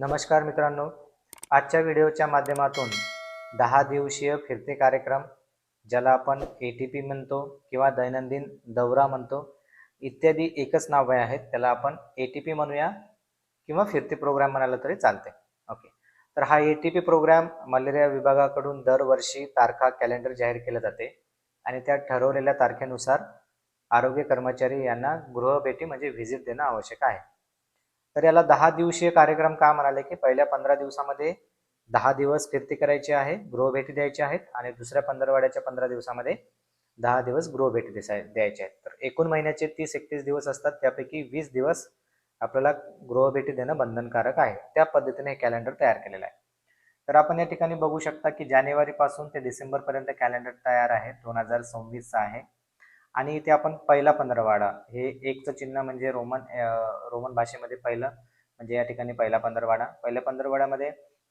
नमस्कार मित्रांनो आजच्या व्हिडिओच्या माध्यमातून दहा दिवसीय फिरते कार्यक्रम ज्याला आपण ए टी पी म्हणतो किंवा दैनंदिन दौरा म्हणतो इत्यादी एकच नावे आहेत. त्याला आपण ए टी पी म्हणूया किंवा फिरते प्रोग्राम म्हणाला तरी चालते. ओके. तर हा A T P programme malaria विभागाकडून दरवर्षी तारखा कॅलेंडर जाहीर केले जाते आणि त्या ठरवलेल्या तारखेनुसार आरोग्य कर्मचारी यांना गृहभेटी म्हणजे व्हिजिट देणं आवश्यक आहे. तर याला दहा दिवसीय कार्यक्रम का म्हणाले की पहिल्या पंधरा दिवसामध्ये दहा दिवस फिरती करायची आहे गृहभेटी द्यायची आहेत आणि दुसऱ्या पंधरवाड्याच्या पंधरा दिवसामध्ये दहा दिवस गृहभेटी देसाय द्यायचे आहेत. तर एकूण महिन्याचे तीस एकतीस दिवस असतात त्यापैकी वीस दिवस आपल्याला गृहभेटी देणं बंधनकारक आहे. त्या पद्धतीने हे कॅलेंडर तयार केलेलं आहे. तर आपण या ठिकाणी बघू शकता की जानेवारीपासून ते डिसेंबरपर्यंत कॅलेंडर तयार आहे. दोन हजार सव्वीसचा आहे. आणि इथे आपण पहिला पंधरवाडा. हे एकचं चिन्ह म्हणजे रोमन रोमन भाषेमध्ये पहिलं म्हणजे या ठिकाणी पहिला पंधरवाडा. पहिल्या पंधरवाड्यामध्ये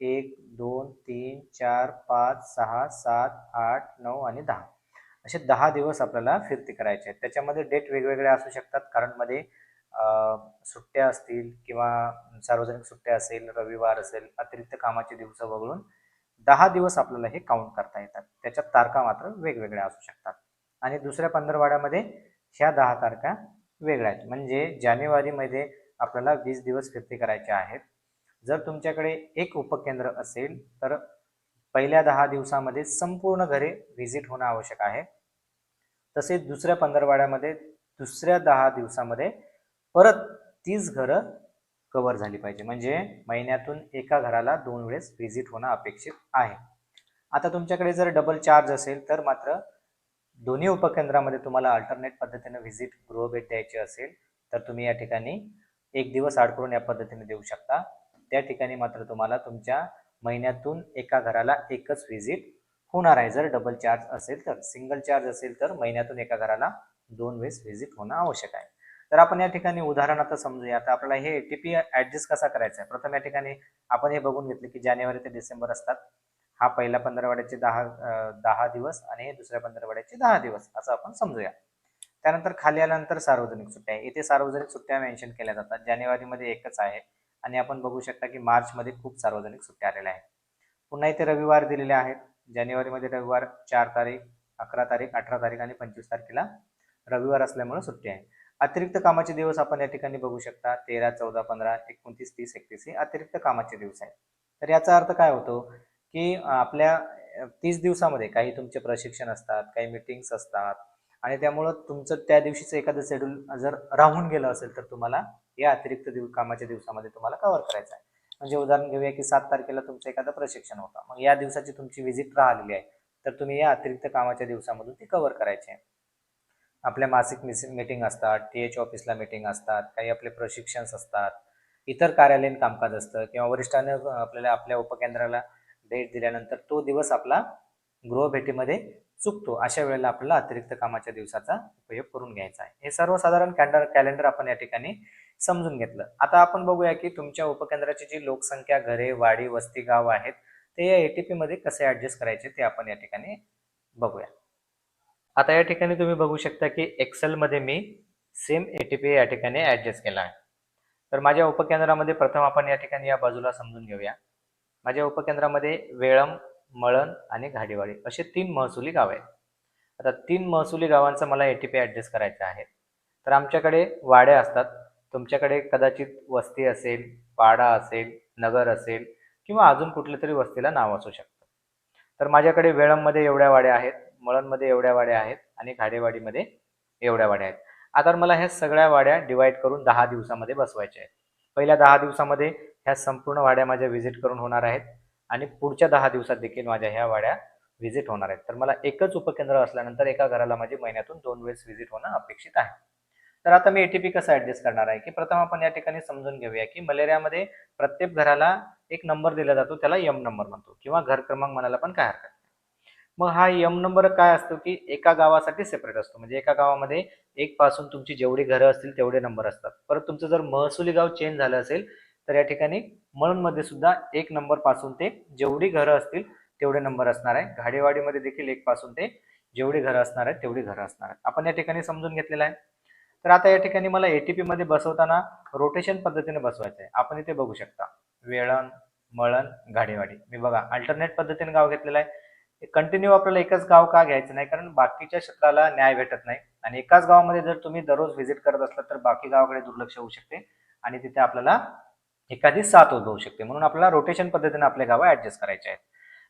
एक दोन तीन चार पाच सहा सात आठ नऊ आणि दहा. असे दहा दिवस आपल्याला फिरती करायचे आहेत. त्याच्यामध्ये डेट वेगवेगळ्या असू शकतात कारण मध्ये सुट्ट्या असतील किंवा सार्वजनिक सुट्ट्या असेल रविवार असेल अतिरिक्त कामाचे दिवस वगळून दहा दिवस आपल्याला हे काउंट करता येतात. त्याच्यात तारखा मात्र वेगवेगळ्या असू शकतात. आणि दुसऱ्या पंधरवाड्यामध्ये ह्या दहा तारखा वेगळ्या आहेत. म्हणजे जानेवारीमध्ये आपल्याला वीस दिवस फिरती करायचे आहेत. जर तुमच्याकडे एक उपकेंद्र असेल तर पहिल्या दहा दिवसामध्ये संपूर्ण घरे व्हिजिट होणं आवश्यक आहे. तसेच दुसऱ्या पंधरवाड्यामध्ये दुसऱ्या दहा दिवसामध्ये परत तीस घरं कवर झाली पाहिजे. म्हणजे महिन्यातून एका घराला दोन वेळेस व्हिजिट होणं अपेक्षित आहे. आता तुमच्याकडे जर डबल चार्ज असेल तर मात्र दोन्ही उपकेंद्रामध्ये तुम्हाला अल्टरनेट पद्धतीने व्हिजिट गृहभेट द्यायची असेल तर तुम्ही या ठिकाणी एक दिवस आड करून या पद्धतीने देऊ शकता. त्या ठिकाणी मात्र तुम्हाला तुमच्या महिन्यातून एका घराला एकच व्हिजिट होणार आहे. जर डबल चार्ज असेल तर सिंगल चार्ज असेल तर महिन्यातून एका घराला दोन वेळेस व्हिजिट होणं आवश्यक आहे. तर आपण या ठिकाणी उदाहरण आता समजूया. आता आपल्याला हे ए टी पी ॲडजस्ट कसा करायचा आहे? प्रथम या ठिकाणी आपण हे बघून घेतले की जानेवारी ते डिसेंबर असतात. हा पहिला पंधरवड्याचे दहा दहा दिवस आणि हे दुसऱ्या पंधरवड्याचे दहा दिवस असं आपण समजूया. त्यानंतर खाली आल्यानंतर सार्वजनिक सुट्ट्या. इथे सार्वजनिक सुट्ट्या मेन्शन केल्या जातात. जानेवारीमध्ये एकच आहे आणि आपण बघू शकता की मार्चमध्ये खूप सार्वजनिक सुट्ट्या आलेल्या आहेत. पुन्हा इथे रविवार दिलेले आहेत. जानेवारीमध्ये रविवार चार तारीख अकरा तारीख अठरा तारीख आणि पंचवीस तारखेला रविवार असल्यामुळे सुट्टी आहे. अतिरिक्त कामाचे दिवस आपण या ठिकाणी बघू शकता. तेरा चौदा पंधरा एकोणतीस तीस एकतीस हे अतिरिक्त कामाचे दिवस आहेत. तर याचा अर्थ काय होतो? की आपल्या तीस दिवसामध्ये काही तुमचे प्रशिक्षण असतात काही मिटिंग्स असतात आणि त्यामुळं तुमचं त्या दिवशीचं एखादं शेड्यूल जर राहून गेलं असेल तर तुम्हाला या अतिरिक्त दिव कामाच्या दिवसामध्ये तुम्हाला कव्हर करायचं आहे. म्हणजे उदाहरण घेऊया की सात तारखेला तुमचं एखादं प्रशिक्षण होतं. मग या दिवसाची तुमची व्हिजिट राहिलेली आहे. तर तुम्ही या अतिरिक्त कामाच्या दिवसामधून ती कव्हर करायची आहे. आपल्या मासिक मिटिंग असतात टी एच ऑफिसला मिटिंग असतात काही आपले प्रशिक्षण असतात इतर कार्यालयीन कामकाज असतं किंवा वरिष्ठांना आपल्याला आपल्या उपकेंद्राला भेट दिल्यानंतर तो दिवस आपला गृहभेटीमध्ये चुकतो. अशा वेळेला आपल्याला अतिरिक्त कामाच्या दिवसाचा उपयोग करून घ्यायचा आहे. हे सर्वसाधारण कॅन्डर कॅलेंडर आपण या ठिकाणी समजून घेतलं. आता आपण बघूया की तुमच्या उपकेंद्राची जी लोकसंख्या घरे वाडी वस्ती गाव आहेत ते या एटीपी मध्ये कसे ऍडजस्ट करायचे ते आपण या ठिकाणी बघूया. आता या ठिकाणी तुम्ही बघू शकता की एक्सेल मध्ये मी सेम एटीपी या ठिकाणी ऍडजस्ट केला आहे. तर माझ्या उपकेंद्रामध्ये प्रथम आपण या ठिकाणी या बाजूला समजून घेऊया. माझ्या उपकेंद्रामध्ये वेळम मळण आणि घाडीवाडी असे तीन महसुली गाव आहेत. आता तीन महसुली गावांचं मला ए टी पी ॲडजस्ट करायचं आहे. तर आमच्याकडे वाड्या असतात. तुमच्याकडे कदाचित वस्ती असेल पाडा असेल नगर असेल किंवा अजून कुठल्या तरी वस्तीला नाव असू शकतं. तर माझ्याकडे वेळममध्ये एवढ्या वाड्या आहेत मळणमध्ये एवढ्या वाड्या आहेत आणि घाडेवाडीमध्ये एवढ्या वाड्या आहेत. आता मला ह्या सगळ्या वाड्या डिवाईड करून दहा दिवसामध्ये बसवायच्या आहेत. पहिल्या दहा दिवसामध्ये ह्या संपूर्ण वाड्या माझ्या व्हिजिट करून होणार आहेत. आणि पुढच्या दहा दिवसात देखील माझ्या ह्या वाड्या व्हिजिट होणार आहेत. तर मला एकच उपकेंद्र असल्यानंतर एका घराला माझी महिन्यातून दोन वेळेस व्हिजिट होणं अपेक्षित आहे. तर आता मी एटीपी कसं ऍडजस्ट करणार आहे? की प्रथम आपण या ठिकाणी समजून घेऊया की मलेरियामध्ये प्रत्येक घराला एक नंबर दिला जातो त्याला यम नंबर म्हणतो. किंवा घर क्रमांक म्हणायला पण काय हरकत मग हा यम नंबर काय असतो की एका गावासाठी सेपरेट असतो. म्हणजे एका गावामध्ये एक पासून तुमची जेवढी घरं असतील तेवढे नंबर असतात. परत तुमचं जर महसुली गाव चेंज झालं असेल तर या ठिकाणी मळणमध्ये सुद्धा एक नंबरपासून ते जेवढी घरं असतील तेवढे नंबर असणार आहे. घाडेवाडीमध्ये देखील एक पासून ते जेवढी घरं असणार आहेत तेवढी घरं असणार आहेत. आपण या ठिकाणी समजून घेतलेलं आहे. तर आता या ठिकाणी मला एटीपी मध्ये बसवताना रोटेशन पद्धतीने बसवायचं आहे आपण इथे बघू शकता. वेळण मळण घाडेवाडी. मी बघा अल्टरनेट पद्धतीने गाव घेतलेलं आहे. कंटिन्यू आपल्याला एकच गाव का घ्यायचं नाही? कारण बाकीच्या क्षेत्राला न्याय भेटत नाही. आणि एकाच गावामध्ये जर तुम्ही दररोज व्हिजिट करत असला तर बाकी गावाकडे दुर्लक्ष होऊ शकते. आणि तिथे आपल्याला एखादी साथ उद्भवू शकते. म्हणून आपल्याला रोटेशन पद्धतीने आपले गावं ऍडजस्ट करायचे आहेत.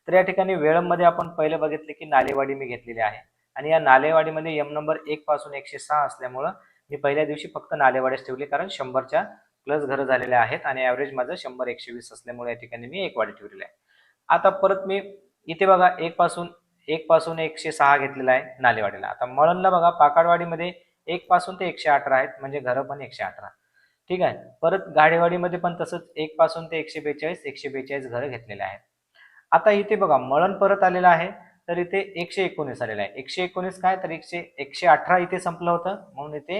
तर या ठिकाणी वेळममध्ये आपण पहिले बघितले की नालेवाडी मी घेतलेली आहे. आणि या नालेवाडीमध्ये यम नंबर एक पासून एकशे सहा असल्यामुळं मी पहिल्या दिवशी फक्त नालेवाडीच ठेवली कारण शंभरच्या प्लस घरं झालेले आहेत आणि ॲव्हरेज माझं शंभर एकशे वीस असल्यामुळे या ठिकाणी मी एक वाडी ठेवलेली आहे. आता परत मी इथे बघा एक पासून एक पासून एकशे सहा घेतलेला आहे नालेवाडीला. आता मळणला बघा पाकाडवाडीमध्ये एक पासून ते एकशे अठरा आहेत म्हणजे घरं पण एकशे अठरा. ठीक आहे? परत गाडेवाडीमध्ये पण तसंच एक पासून ते एकशे बेचाळीस एकशे बेचाळीस घरं घेतलेले आहेत. आता इथे बघा मळण परत आलेलं आहे तर इथे एकशे एकोणीस आलेलं आहे. एकशे एकोणीस काय? तर एकशे एकशे अठरा इथे संपलं होतं म्हणून इथे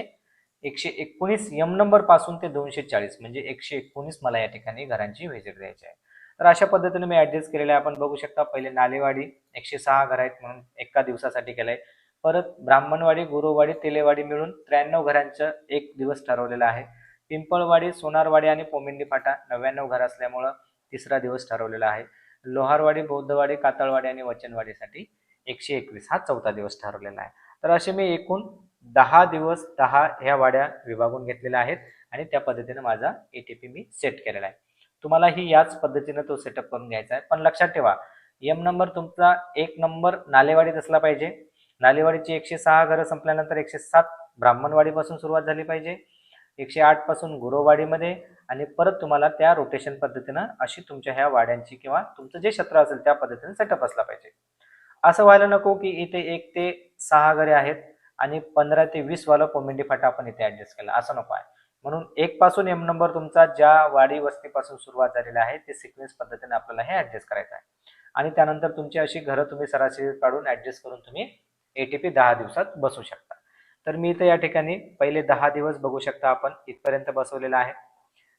एकशे एकोणीस यम नंबरपासून ते दोनशे चाळीस म्हणजे एकशे एकोणीस मला या ठिकाणी घरांची व्हिजिट द्यायची आहे. तर अशा पद्धतीने मी ऍडजस्ट केलेलं आहे. आपण बघू शकता पहिले नालेवाडी एकशे सहा घर आहेत म्हणून एका दिवसासाठी केलंय. परत ब्राह्मणवाडी गुरुवाडी तेलेवाडी मिळून त्र्याण्णव घरांचं एक दिवस ठरवलेला आहे. पिंपळवाडी सोनारवाडी आणि पोमिंडी फाटा नव्याण्णव घर असल्यामुळं तिसरा दिवस ठरवलेला आहे. लोहारवाडी बौद्धवाडी कातळवाडी आणि वचनवाडीसाठी एकशे एकवीस हा चौथा दिवस ठरवलेला आहे. तर असे मी एकूण दहा दिवस दहा ह्या वाड्या विभागून घेतलेल्या आहेत आणि त्या पद्धतीने माझा एटीपी मी सेट केलेला आहे. तुम्हाला ही याच पद्धतीने तो सेटअप करून घ्यायचा आहे. पण लक्षात ठेवा एम नंबर तुमचा एक नंबर नालेवाडीत असला पाहिजे. नालेवाडीची एकशे सहा घरं संपल्यानंतर एकशे सात ब्राह्मणवाडीपासून सुरुवात झाली पाहिजे. एकशे आठपासून गुरुवाडीमध्ये आणि परत तुम्हाला त्या रोटेशन पद्धतीनं अशी तुमच्या ह्या वाड्यांची किंवा तुमचं जे क्षेत्र असेल त्या पद्धतीने सेटअप असला पाहिजे. असं व्हायला नको की इथे एक ते सहा घरे आहेत आणि पंधरा ते वीस वाला कोमेंडी फाटा आपण इथे ऍडजस्ट केला. असं नको आहे. म्हणून एक पासून एम नंबर तुमचा ज्या वाडी वस्तीपासून सुरुवात झालेला आहे ते सिक्वेन्स पद्धतीने आपल्याला हे ऍडजस्ट करायचं आहे. आणि त्यानंतर तुमची अशी घरं तुम्ही सरासरी काढून ऍडजस्ट करून तुम्ही एटीपी दहा दिवसात बसू शकता. तर मी इथं या ठिकाणी पहिले दहा दिवस बघू शकता आपण इथपर्यंत बसवलेला आहे.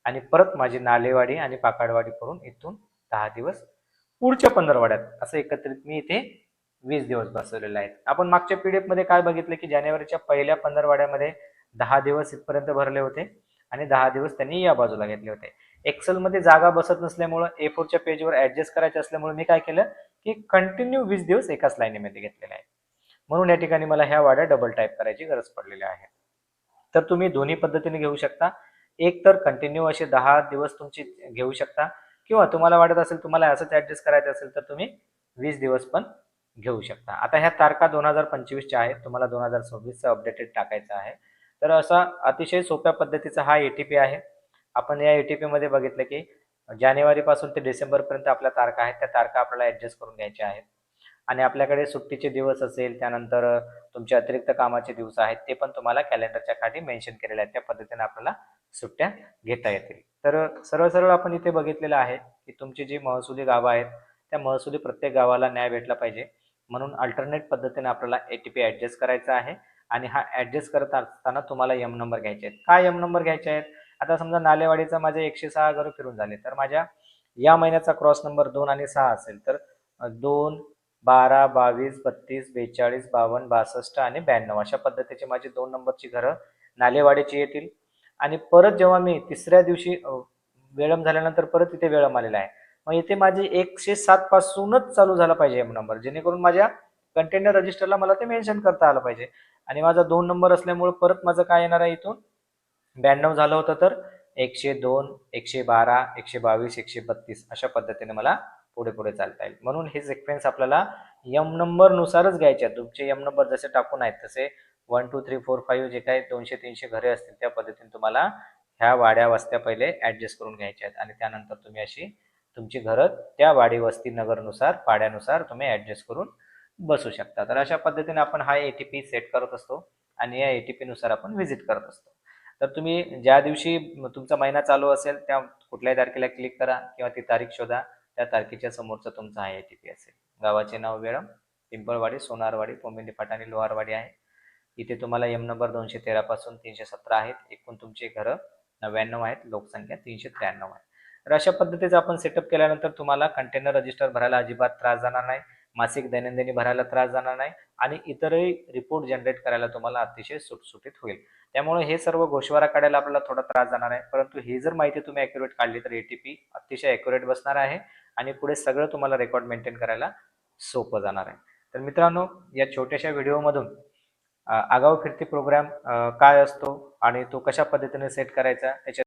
आणि परत माझी नालेवाडी आणि पाकाडवाडी करून इथून दहा दिवस पुढच्या पंधरवाड्यात असं एकत्रित मी इथे वीस दिवस बसवलेले आहेत आपण मागच्या पीडीएफमध्ये काय बघितलं की जानेवारीच्या पहिल्या पंधरवाड्यामध्ये दहा दिवस इथपर्यंत भरले होते आणि दहा दिवस त्यांनी या बाजूला घेतले होते. एक्सेलमध्ये जागा बसत नसल्यामुळं ए फोरच्या पेजवर ऍडजस्ट करायचे असल्यामुळे मी काय केलं की कंटिन्यू वीस दिवस एकाच लाईनीमध्ये घेतलेले आहे. म्हणून या ठिकाणी मला ह्या वाड्या डबल टाईप करायची गरज पडलेली आहे. तर तुम्ही दोन्ही पद्धतीने घेऊ शकता. एक तर कंटिन्यू असे दहा दिवस तुमची घेऊ शकता किंवा तुम्हाला वाटत असेल तुम्हाला असंच ऍडजस्ट करायचं असेल तर तुम्ही वीस दिवस पण घेऊ शकता. आता ह्या तारखा दोन हजार पंचवीसच्या आहेत. तुम्हाला दोन हजार सव्वीसचं अपडेटेड टाकायचं आहे. तर असा अतिशय सोप्या पद्धतीचा हा एटीपी आहे. आपण या एटीपी मध्ये बघितलं की जानेवारीपासून ते डिसेंबरपर्यंत आपल्या तारखा आहेत. त्या तारखा आपल्याला ॲडजस्ट करून घ्यायच्या आहेत. आणि आपल्याकडे सुट्टीचे दिवस असेल त्यानंतर तुमचे अतिरिक्त कामाचे दिवस आहेत ते पण तुम्हाला कॅलेंडरच्या खाली मेन्शन केलेले आहेत. त्या पद्धतीने आपल्याला सुट्ट्या घेता येतील. तर सरळ सरळ आपण इथे बघितलेलं आहे की तुमची जी महसुली गावं आहेत त्या महसुली प्रत्येक गावाला न्याय भेटला पाहिजे. म्हणून अल्टरनेट पद्धतीने आपल्याला एटीपी ॲडजस्ट करायचा आहे. आणि हा ऍडजस्ट करत असताना तुम्हाला यम नंबर घ्यायचे आहेत. काय यम नंबर घ्यायचे आहेत? आता समजा नालेवाडीचा माझे एकशे सहा हजार फिरून झाले तर माझ्या या महिन्याचा क्रॉस नंबर दोन आणि सहा असेल तर दोन बारा बावीस बत्तीस बेचाळीस बावन्न बासष्ट आणि ब्याण्णव अशा पद्धतीची माझी दोन नंबरची घरं नालेवाडीची येतील. आणि परत जेव्हा मी तिसऱ्या दिवशी वेळम झाल्यानंतर परत इथे वेळम आलेला आहे. मग इथे माझी एकशे सात पासूनच चालू झाला पाहिजे एम नंबर जेणेकरून माझ्या कंटेनर रजिस्टरला मला ते मेन्शन करता आलं पाहिजे. आणि माझा दोन नंबर असल्यामुळे परत माझं काय येणार आहे इथून? ब्याण्णव झालं होतं तर एकशे दोन एकशे बारा एकशे बावीस एकशे बत्तीस अशा पद्धतीने मला पुढे पुढे चालता येईल. म्हणून हे सिक्वेन्स आपल्याला यम नंबर नुसारच घ्यायचे आहेत. तुमचे यम नंबर जसे टाकून आहेत तसे one two three four five जे काही दोनशे तीनशे घरे असतील त्या पद्धतीने तुम्हाला ह्या वाड्या वस्त्या पहिले ऍडजस्ट करून घ्यायच्या आहेत. आणि त्यानंतर तुम्ही अशी तुमची घरं त्या वाडी वस्ती नगरनुसार पाड्यानुसार तुम्ही ऍडजस्ट करून बसू शकता तर अशा पद्धतीने आपण हा एटीपी सेट करत असतो आणि या एटीपी नुसार आपण व्हिजिट करत असतो. तर तुम्ही ज्या दिवशी तुमचा महिना चालू असेल त्या कुठल्याही तारखेला क्लिक करा किंवा ती तारीख शोधा. त्या तारखेच्या समोरचा तुमचा हा एटीपी असेल. गावाचे नाव वेळम पिंपळवाडी सोनारवाडी पोमिंडी फाटाणी लोहारवाडी आहे. इथे तुम्हाला एम नंबर दोनशे तेरा पासून तीनशे सतरा आहेत. एकूण तुमचे घरं नव्याण्णव आहेत. लोकसंख्या तीनशे त्र्याण्णव आहे. तर अशा पद्धतीचा आपण सेटअप केल्यानंतर तुम्हाला कंटेनर रजिस्टर भरायला अजिबात त्रास जाणार नाही. मासिक दैनंदिनी भरायला त्रास जाणार नाही आणि इतरही रिपोर्ट जनरेट करायला तुम्हाला अतिशय सुटसुटीत होईल. त्यामुळे हे सर्व गोषवारा काढायला आपल्याला थोडा त्रास जाणार आहे. परंतु ही जर माहिती तुम्ही ॲक्युरेट काढली तर एटीपी अतिशय ॲक्युरेट बसणार आहे आणि पुढे सगळं तुम्हाला रेकॉर्ड मेंटेन करायला सोपं जाणार आहे. तर मित्रांनो या छोट्याशा व्हिडिओमधून आगाऊ फिरती प्रोग्राम काय असतो आणि तो कशा पद्धतीने सेट करायचा त्याच्या